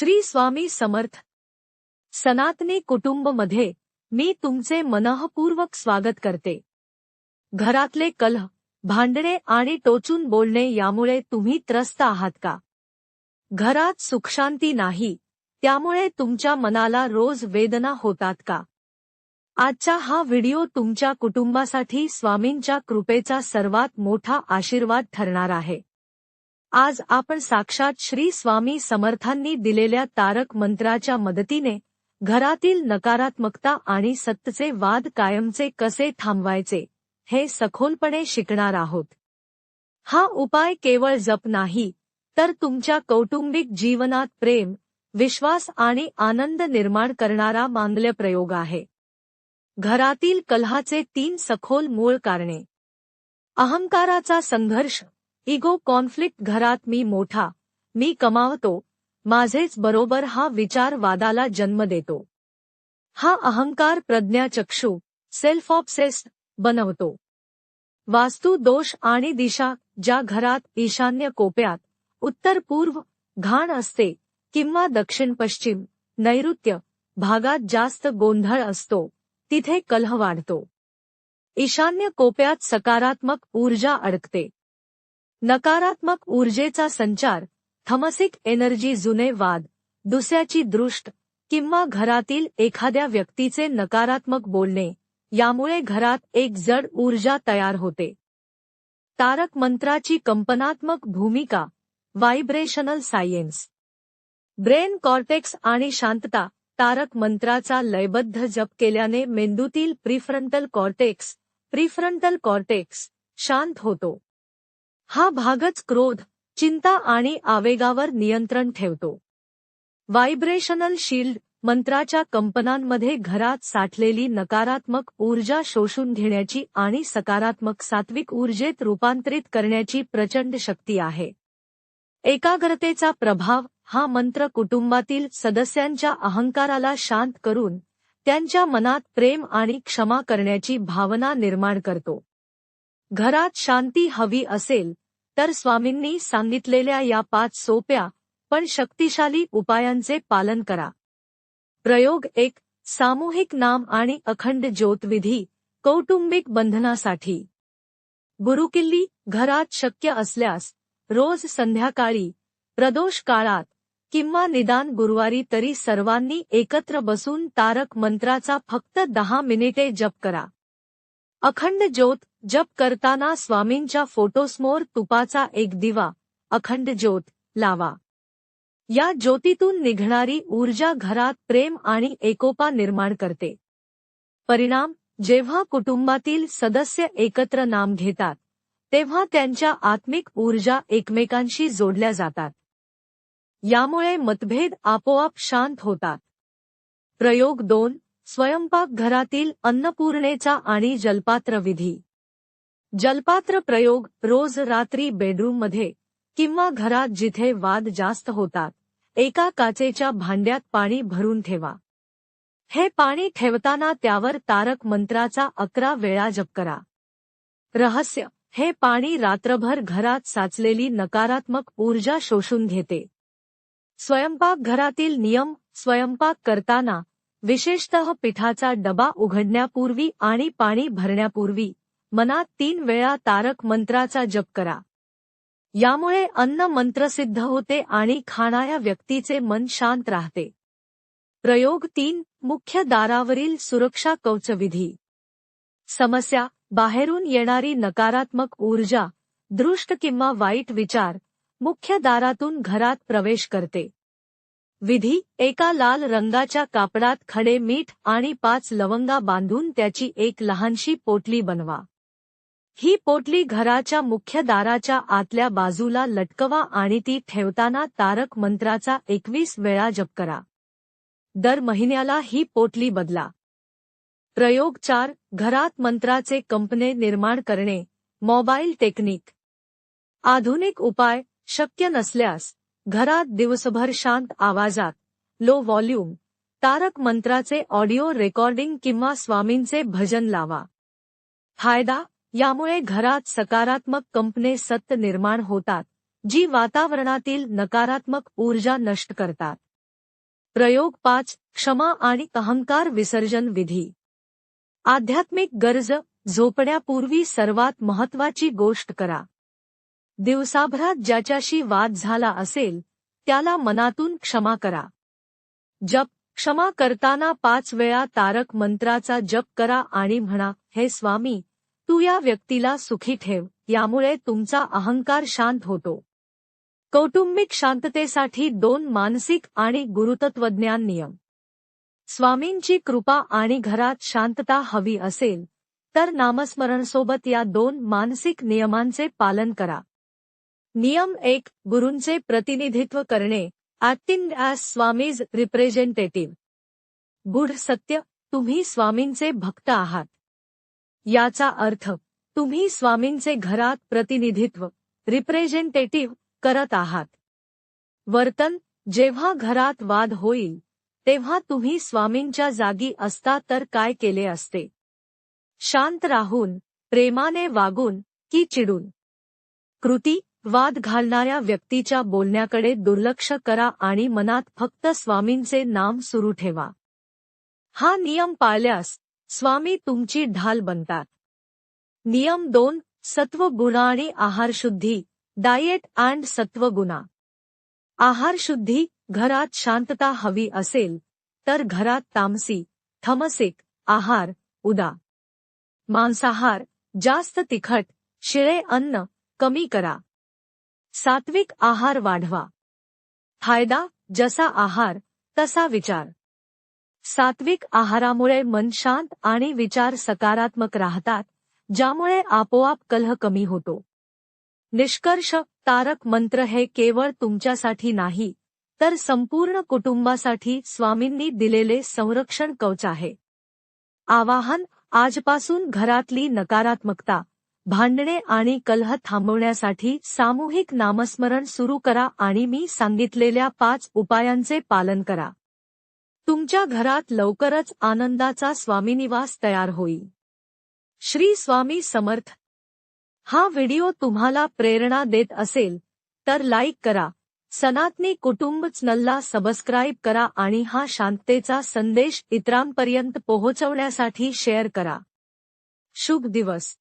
श्री स्वामी समर्थ. सनातनी कुटुंबमध्ये मी तुमचे मनःपूर्वक स्वागत करते. घरातले कलह भांडणे आणि टोचून बोलणे यामुळे तुम्ही त्रस्त आहात का? घरात सुखशांती नाही त्यामुळे तुमच्या मनाला रोज वेदना होतात का? आजचा हा व्हिडिओ तुमच्या कुटुंबासाठी स्वामींच्या कृपेचा सर्वात मोठा आशीर्वाद ठरणार आहे. आज आपण साक्षात श्री स्वामी समर्थांनी दिलेल्या तारक मंत्राच्या मदतीने घरातील नकारात्मकता आणि सत्तेचे वाद कायमचे कसे थांबवायचे हे सखोलपणे शिकणार आहोत. हा उपाय केवळ जप नाही तर तुमच्या कौटुंबिक जीवनात प्रेम विश्वास आणि आनंद निर्माण करणारा मांगल्य प्रयोग आहे. घरातील कलहाचे तीन सखोल मूळ कारणे. अहंकाराचा संघर्ष इगो कॉन्फ्लिक्ट घरात मी मोठा. मी कमावतो. माझेच बरोबर हा विचार वादाला जन्म देतो. हा अहंकार प्रज्ञाचक्षू सेल्फ ऑब्सेस्ड बनवतो. वास्तू दोष आणि दिशा, ज्या घरात ईशान्य कोप्यात उत्तर पूर्व, घाण असते, किंवा दक्षिण पश्चिम, नैऋत्य, भागात जास्त गोंधळ असतो, तिथे कलह वाढतो. ईशान्य कोप्यात सकारात्मक ऊर्जा अडकते. नकारात्मक ऊर्जेचा संचार थमसिक एनर्जी जुने वाद दुसऱ्याची दृष्ट किंवा घरातील एखाद्या व्यक्तीचे नकारात्मक बोलणे यामुळे घरात एक जड ऊर्जा तयार होते. तारक मंत्राची कंपनात्मक भूमिका व्हायब्रेशनल सायन्स. ब्रेन कॉर्टेक्स आणि शांतता तारक मंत्राचा लयबद्ध जप केल्याने मेंदूतील प्रिफ्रंटल कॉर्टेक्स प्रिफ्रंटल कॉर्टेक्स शांत होतो. हा भागच क्रोध चिंता आणि आवेगावर नियंत्रण ठेवतो. व्हायब्रेशनल शील्ड मंत्राच्या कंपनांमध्ये घरात साठलेली नकारात्मक ऊर्जा शोषून घेण्याची आणि सकारात्मक सात्विक ऊर्जेत रूपांतरित करण्याची प्रचंड शक्ती आहे. एकाग्रतेचा प्रभाव हा मंत्र कुटुंबातील सदस्यांच्या अहंकाराला शांत करून त्यांच्या मनात प्रेम आणि क्षमा करण्याची भावना निर्माण करतो. घरात शांती हवी असेल तर स्वामींनी सांगितलेल्या या पाच सोप्या पण शक्तिशाली उपायांचे पालन करा. प्रयोग एक सामूहिक नाम आणि अखंड ज्योतविधी कौटुंबिक बंधनासाठी. गुरुकिल्ली घरात शक्य असल्यास रोज संध्याकाळी प्रदोष काळात किंवा निदान गुरुवारी तरी सर्वांनी एकत्र बसून तारक मंत्राचा फक्त दहा मिनिटे जप करा. अखंड ज्योत जप करताना स्वामींच्या फोटोसमोर तुपाचा एक दिवा अखंड ज्योत लावा. या ज्योतीतून निघणारी ऊर्जा घरात प्रेम आणि एकोपा निर्माण करते. परिणाम जेव्हा कुटुंबातील सदस्य एकत्र नाम घेतात तेव्हा त्यांच्या आत्मिक ऊर्जा एकमेकांशी जोडल्या जातात. यामुळे मतभेद आपोआप शांत होतात. प्रयोग दोन स्वयंपाक घरातील अन्नपूर्णेचा आणि जलपात्र विधी जलपात्र प्रयोग रोज रात्री बेडरूममध्ये किंवा घरात जिथे वाद जास्त होतात एका काचेच्या भांड्यात पाणी भरून ठेवा. हे पाणी ठेवताना त्यावर तारक मंत्राचा अकरा वेळा जप करा. रहस्य हे पाणी रात्रभर घरात साचलेली नकारात्मक ऊर्जा शोषून घेते. स्वयंपाक घरातील नियम स्वयंपाक करताना विशेषतः पिठाचा डबा उघडण्यापूर्वी आणि पाणी भरण्यापूर्वी मनात तीन वेळा तारक मंत्राचा जप करा. यामुळे अन्न मंत्रसिद्ध होते आणि खाणाऱ्या व्यक्तीचे मन शांत राहते. प्रयोग तीन मुख्य दारावरील सुरक्षा कवचविधी. समस्या बाहेरून येणारी नकारात्मक ऊर्जा दृष्ट किंवा वाईट विचार मुख्य दारातून घरात प्रवेश करते. विधी एका लाल रंगाच्या कापडात खडे मीठ आणि पाच लवंगा बांधून त्याची एक लहानशी पोटली बनवा. ही पोटली घराच्या मुख्य दाराच्या आतल्या बाजूला लटकवा आणि ती ठेवताना तारक मंत्राचा एकवीस वेळा जप करा. दर महिन्याला ही पोटली बदला. प्रयोग चार घरात मंत्राचे कंपने निर्माण करणे मोबाईल टेक्निक. आधुनिक उपाय शक्य नसल्यास घरात दिवसभर शांत आवाजात लो व्हॉल्यूम तारक मंत्राचे ऑडिओ रेकॉर्डिंग किंवा स्वामींचे भजन लावा. फायदा यामुळे घरात सकारात्मक कंपने सत्य निर्माण होतात जी वातावरणातील नकारात्मक ऊर्जा नष्ट करतात. प्रयोग पाच क्षमा आणि अहंकार विसर्जन विधी. आध्यात्मिक गरज झोपण्यापूर्वी सर्वात महत्वाची गोष्ट करा. दिवसाभरात ज्याच्याशी वाद झाला असेल त्याला मनातून क्षमा करा. जप. क्षमा करताना पाच वेळा तारक मंत्राचा जप करा आणि म्हणा हे स्वामी तू या व्यक्तीला सुखी ठेव यामुळे तुमचा अहंकार शांत होतो. कौटुंबिक शांततेसाठी दोन मानसिक आणि गुरुतत्वज्ञान नियम. स्वामींची कृपा आणि घरात शांतता हवी असेल तर नामस्मरणसोबत या दोन मानसिक नियमांचे पालन करा. नियम एक गुरूंचे प्रतिनिधित्व करणे. Acting as Swami's representative. गुढ सत्य तुम्ही स्वामींचे भक्त आहात. याचा अर्थ तुम्ही स्वामींचे घरात प्रतिनिधित्व रिप्रेझेंटेटिव्ह करत आहात. वर्तन जेव्हा घरात वाद होईल तेव्हा तुम्ही स्वामींच्या जागी असता तर काय केले असते? शांत राहून प्रेमाने वागून की चिडून? कृती वाद घालणाऱ्या व्यक्तीच्या बोलण्याकडे दुर्लक्ष करा आणि मनात फक्त स्वामींचे नाम सुरू ठेवा. हा नियम पाळल्यास स्वामी तुमची ढाल बनतात. नियम दोन सत्वगुणा आणि आहारशुद्धी डाएट अँड सत्वगुणा. आहारशुद्धी घरात शांतता हवी असेल तर घरात तामसी थमसिक आहार उदा. मांसाहार जास्त तिखट शिळे अन्न कमी करा. सात्विक आहार वाढवा. फायदा जसा आहार तसा विचार. सात्विक आहारामुळे मन शांत आणि विचार सकारात्मक राहतात ज्यामुळे आपोआप कलह कमी होतो. निष्कर्ष तारक मंत्र हे केवळ तुमच्यासाठी नाही तर संपूर्ण कुटुंबासाठी स्वामींनी दिलेले संरक्षण कवच आहे. आवाहन आजपासून घरातली नकारात्मकता भांडणे आणि कलह थांबवण्यासाठी सामूहिक नामस्मरण सुरू करा आणि मी सांगितलेल्या पाच उपायांचे पालन करा. तुमच्या घरात लवकरच आनंदाचा स्वामीनिवास तयार होईल. श्री स्वामी समर्थ. हा व्हिडिओ तुम्हाला प्रेरणा देत असेल तर लाईक करा. सनातनी कुटुंब चॅनलला सबस्क्राईब करा आणि हा शांततेचा संदेश इतरांपर्यंत पोहोचवण्यासाठी शेअर करा. शुभ दिवस.